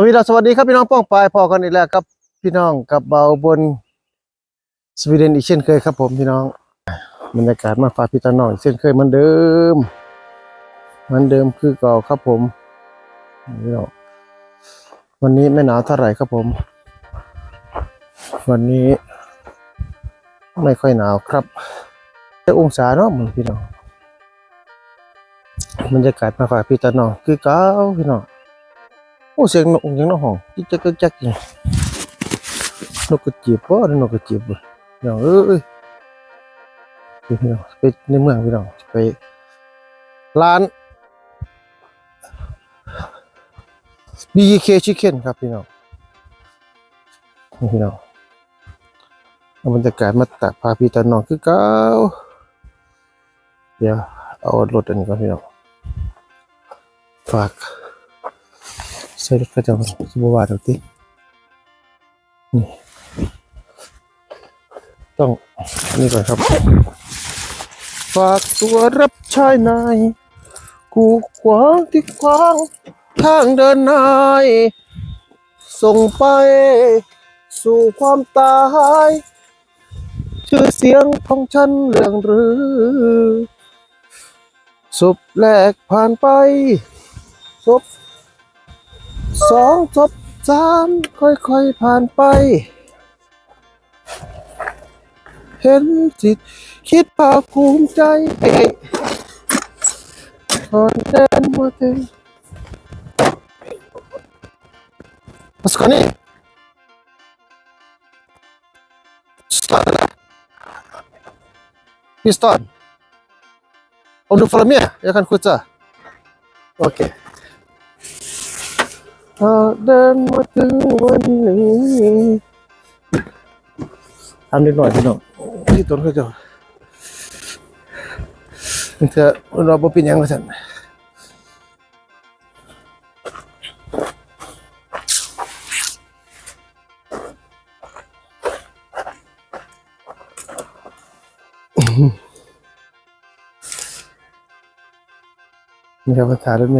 สวัสดีครับสวัสดีครับพี่น้องป้องปายพอกันอีกแล้วครับพี่น้องกับเบาบนสวีเดนอีกเช่นเคยครับ ผมพี่น้องบรรยากาศมาฝากพี่ตาน้องเช่นเคยเหมือนเดิมเหมือนเดิมคือเก่าครับผมพี่น้องวันนี้ไม่หนาวเท่าไหร่ครับผม วันนี้ ไม่ค่อยหนาวครับแต่องศาเนาะมึงพี่น้องบรรยากาศมาฝากพี่ตาน้องคือเก่าพี่น้อง โอ้เสียงนกยังนกห้องจิ๊กจักจิ๊กจักอยู่นกกระจีบบ่หรือนกกระจีบบ่พี่น้องเอ้ยไปพี่น้องไปในเมืองพี่น้องไปร้าน BK Chicken ครับพี่น้องพี่น้องบรรยากาศมาตักพาพี่ตาน้องคือเก่าเดี๋ยวเอารถอันนี้ก่อนพี่น้องฝาก ใส่รถกระจกสบวาดเอาตินี่ต้องนี่ก่อนครับฝากตัวรับใช้นายกูขวางที่ขวางทางเดินนาย ส่งไป สู่ความตาย ชื่อเสียงของฉันเรื่องหรือศพแรกผ่านไปศพ สองจบสามค่อยๆผ่านไป เห็นจิต คิดภาคภูมิใจก่อนเดินมาถึงมาสกอนี่สตาร์ทพี่สตาร์ท Om du följer med, jag kan skjutsa. Okej. หากเดินมาถึงวันนี้ทำนิดหน่อยพี่น้องที่ต้นเขาเจะมันจะเราบ่เป็นยังว่าซั่นมีคำภาษาด้วยไหม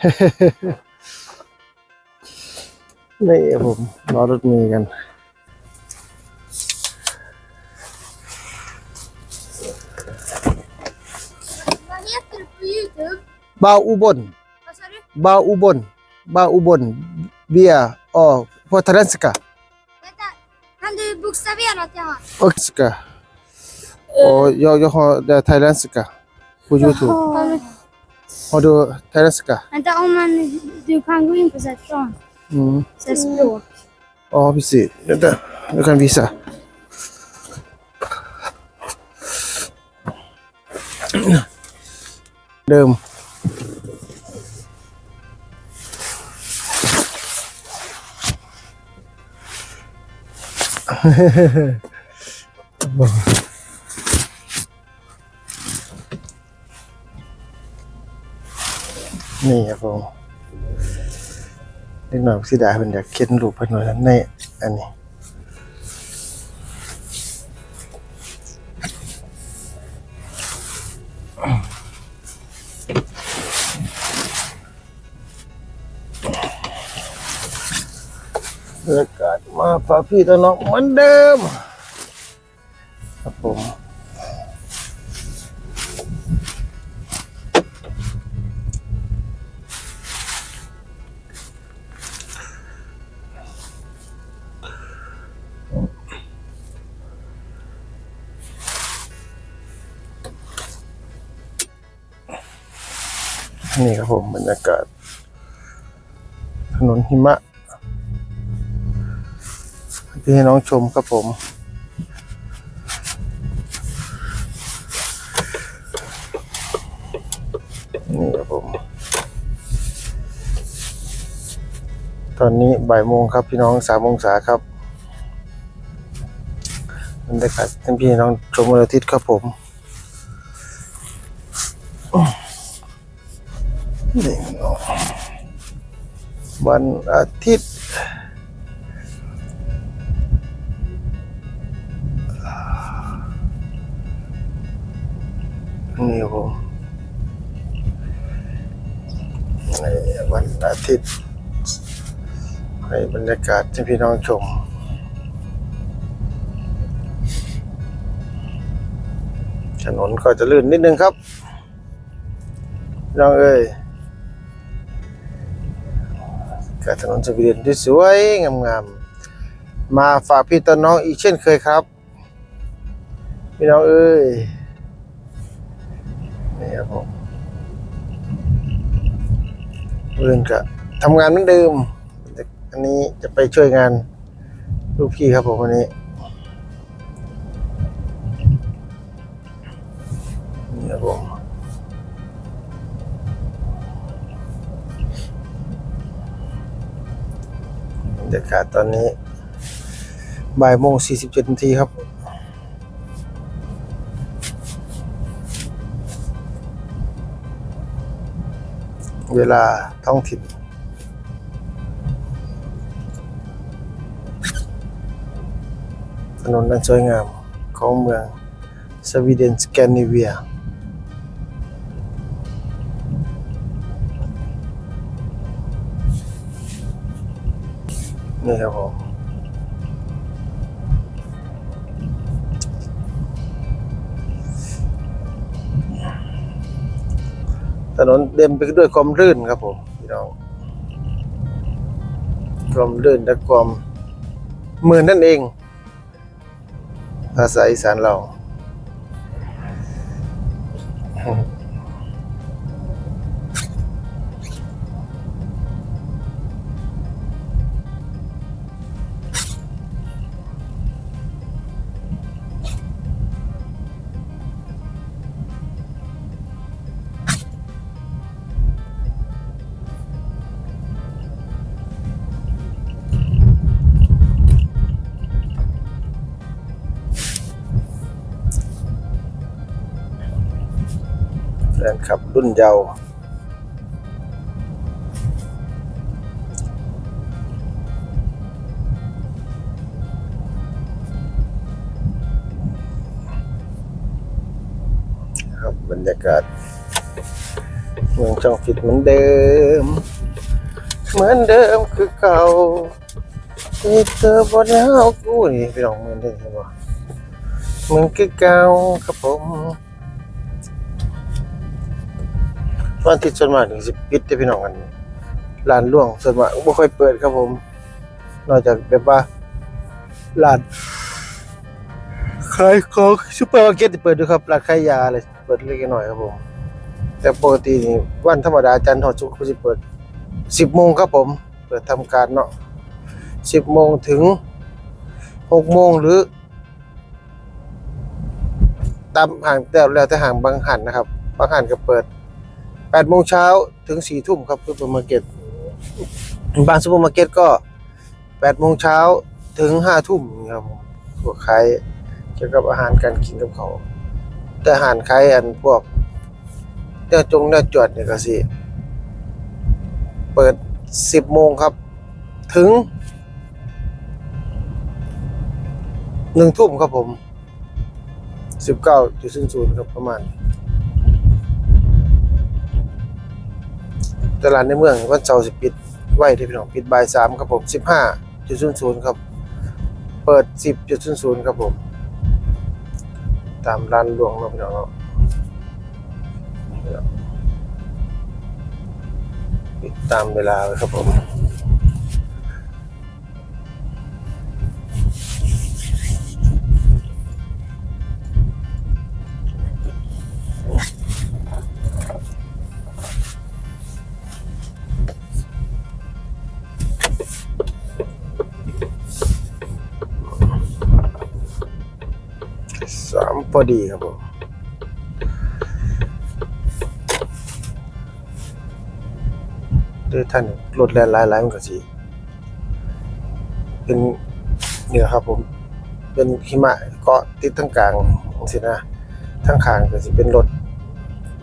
นี่ผมรอรถเมีกัน Vad heter du på Youtube? บาวอุบล Vad sa du? บาวอุบลบาวอุบลเบียร์อ๋อพอทารันสกา Vänta, kan du bokstavera till han? โอเคสกาโอ้ยอยhar det thailändska på Youtube har du thailändska Vänta, om man, du kan gå in på sätt från, อืม sätt språk. Ja, precis. Vänta, jag kan visa. Dum. นี่ครับผมเล็กหน่อยสิดาเป็นอยากเขียนรูปเพิ่นไว้ในอันนี้บรรยากาศมาฝากพี่ตัวน้องเหมือนเดิมครับผม นี่ครับผมบรรยากาศ ถนนหิมะที่ให้น้องชมครับผม นี่ครับผม ตอนนี้บ่ายโมงครับพี่น้องสามองศาครับบรรยากาศให้พี่น้องชมวันอาทิตย์ครับผม นี่เนาะวันอาทิตย์นี่ผมนี่วันอาทิตย์ ให้บรรยากาศให้พี่น้องชมถนนก็จะลื่นนิดนึงครับพี่น้องเอ้ย กับถนนสวีเดนที่สวยงามๆมาฝากพี่ต้นน้องอีกเช่นเคยครับ พี่น้องเอ้ยนี่ครับผมเรื่องกะทำงานเหมือนเดิมอันนี้จะไปช่วยงานลูกพี่ครับผมวันนี้ากาศตอนนี้บ่ายโมงสี่สิบเจ็ดนาทีครับ เวลาท้องถิ่นถนนนั้นสวยงามของเมืองสวีเดนสแกนดิเวีย นี่ครับผมถนนเต็มไปด้วยความรื่นครับผมพี่น้องความรื่นและความมือนั่นเอง ภาษาอีสานเรา แฟนคลับรุ่นเยาว์ครับบรรยากาศเมืองช่องฟิตเหมือนเดิม เหมือนเดิมคือเก่าที่เธอบนแล้วกูนี่พี่น้องเหมือนเดิมใช่ปะเหมือนคือเก่าครับผม วันอาทิตย์ส่วนมากถึงสิปิดได้พี่น้องกันร้านล่วงส่วนมากบ่ค่อยเปิดครับผม นอกจากแบบว่าร้านขายของซุปเปอร์มาร์เก็ตที่เปิดด้วยครับร้านขายยาอะไรเปิดเล็กน้อยครับผม แต่ปกตินี่วันธรรมดาจันทร์ถึงศุกเขาสิเปิด10โมงครับผม เปิดทำการเนาะ10โมงถึง6โมงหรือ ตามห่างแต่แล้วแต่ห่างบางหันนะครับ บางหันก็เปิด แปดโมงเช้าถึงสี่ทุ่มครับซูเปอร์มาร์เก็ตบางซูเปอร์มาร์เก็ตก็แปดโมงเช้าถึงห้าทุ่มครับผมพวกขายเกี่ยวกับอาหารการกินกับเขา แต่อาหารขายอันพวกเนื้อจงเนื้อจวดเนี่ยก็สิ เปิดสิบโมงครับ ถึงหนึ่งทุ่มครับผมสิบเก้าจุดศูนย์ครับประมาณ ตลาดในเมืองวันเสาร์สิปิดไว้ที่พี่น้องปิดบ่ายสามครับผมสิบห้าจุดศูนย์ศูนย์ครับ เปิดสิบจุดศูนย์ศูนย์ครับผม ตามร้านหลวงเราพี่น้องเราปิดตามเวลาเลยครับผม พอดีครับผมด้วยท่านรถแล่นหลายๆมันก็สิเป็นเนี่ยครับผม เป็นหิมะเกาะติดทั้งกลางสินะทั้งข้างก็สิเป็นรถ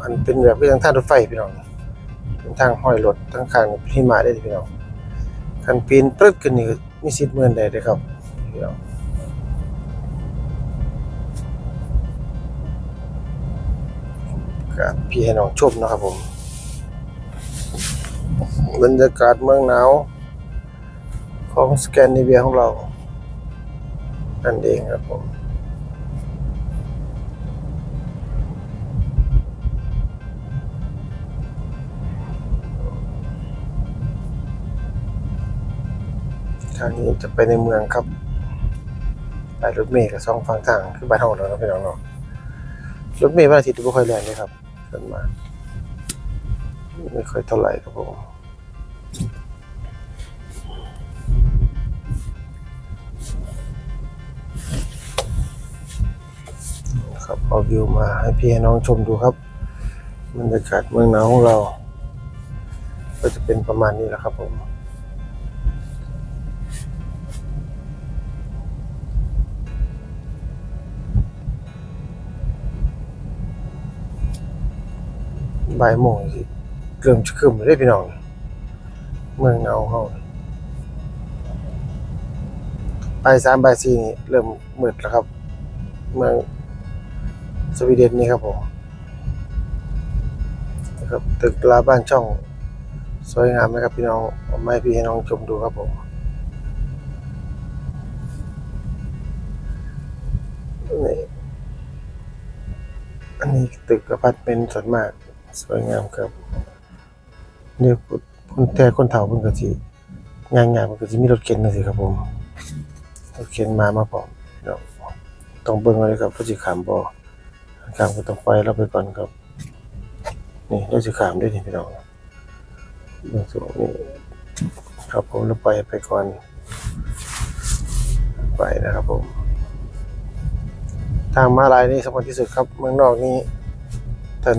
อันเป็นแบบเป็นทางรถไฟพี่น้องเป็นทางห้อยรถทั้งข้างหิมะได้พี่น้องคันปีนปรึ๊ดขึ้นนี่มีสิทธิ์เมือนได้เลยครับพี่น้อง กับพี่ให้น้องชมนะครับผม บรรยากาศเมืองหนาว ของสแกนดิเวียของเรานั่นเองครับผมทางนี้จะไปในเมืองครับไปรถเมล์กับสองฝั่งทางคือบ้านเฮาแล้วนะพี่น้องเนาะรถเมล์วันอาทิตย์บ่ค่อยแล่นเลยครับ ส่วนมา ไม่ค่อยเท่าไหร่ครับผมครับเอาวิวมาให้พี่ให้น้องชมดูครับบรรยากาศเมืองหนาวของเรา ก็จะเป็นประมาณนี้แหละครับผม บ่ายโมงสิเริ่มจะขึ้นเลยพี่น้อง เมืองหนาวเขาบ่ายสามบ่ายสี่นี่เริ่มมืดแล้วครับ เมืองสวีเดนนี่ครับผมนะครับตึกลาบ้านช่อง สวยงามไหมครับพี่น้องเอามาให้พี่ให้น้องชมดูครับผมนี่อันนี้ตึกอพาร์ตเมนต์ส่วนมาก สวยงามครับเนี่ยคนแต่คนเฒ่าเพิ่นก็สิงานๆเพิ่นก็สิมีรถเข็นจังซี่ครับผมรถเข็นมามาพร้อมพี่น้องต้องเบิ่งเอาเลยครับว่าสิขามบ่ขามก็ต้องปล่อยเราไปก่อนครับ นี่เราสิขามด้วยนี่พี่น้องเบิ่งสูงนี่ครับผมเราปล่อยไปก่อน ไปนะครับผม ทางมาลายนี่สำคัญที่สุดครับ เมืองนอกนี่ท่าน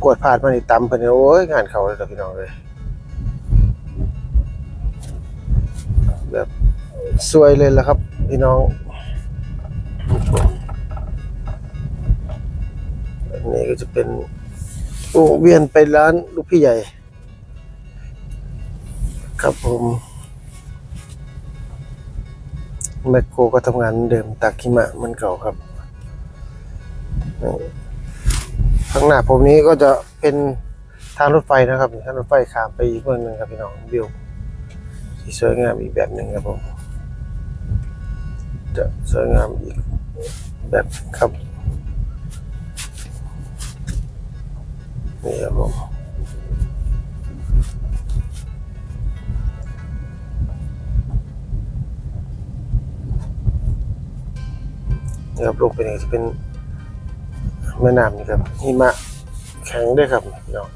ปวดพลาดมานี่ตำเพิ่นนี่โอ้ยงานเขาเลยพี่น้องเลยแบบสวยเลยล่ะครับ พี่น้องอันนี้ก็จะเป็นวงเวียนไปร้านลูกพี่ใหญ่ ครับผมแมคโครก็ทำงานเดิมตักหิมะเหมันเก่าครับ ข้างหน้าผมนี้ก็จะเป็นทางรถไฟนะครับทางรถไฟข้ามไปอีกเมืองหนึ่งครับพี่น้องวิวที่สวยงามอีกแบบหนึ่งครับผมจะสวยงามอีกแบบครับนี่ครับผมนี่ครับลงไปนี่จะเป็น แม่น้ำนี่ครับหิมะแข็งด้วยครับพี่น้อง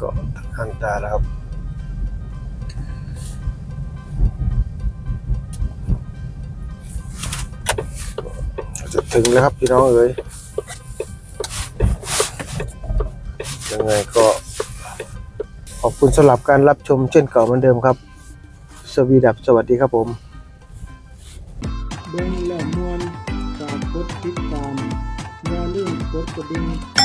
ก็ทันตาแล้วครับจะถึงแล้วครับพี่น้องเอ๋ยยังไงก็ ขอบคุณสำหรับการรับชมเช่นเก่าเหมือนเดิมครับ สวีดับสวัสดีครับผม เบิ่งแล้วมวนฝากกดติดตามอย่าลืมกดกระดิ่ง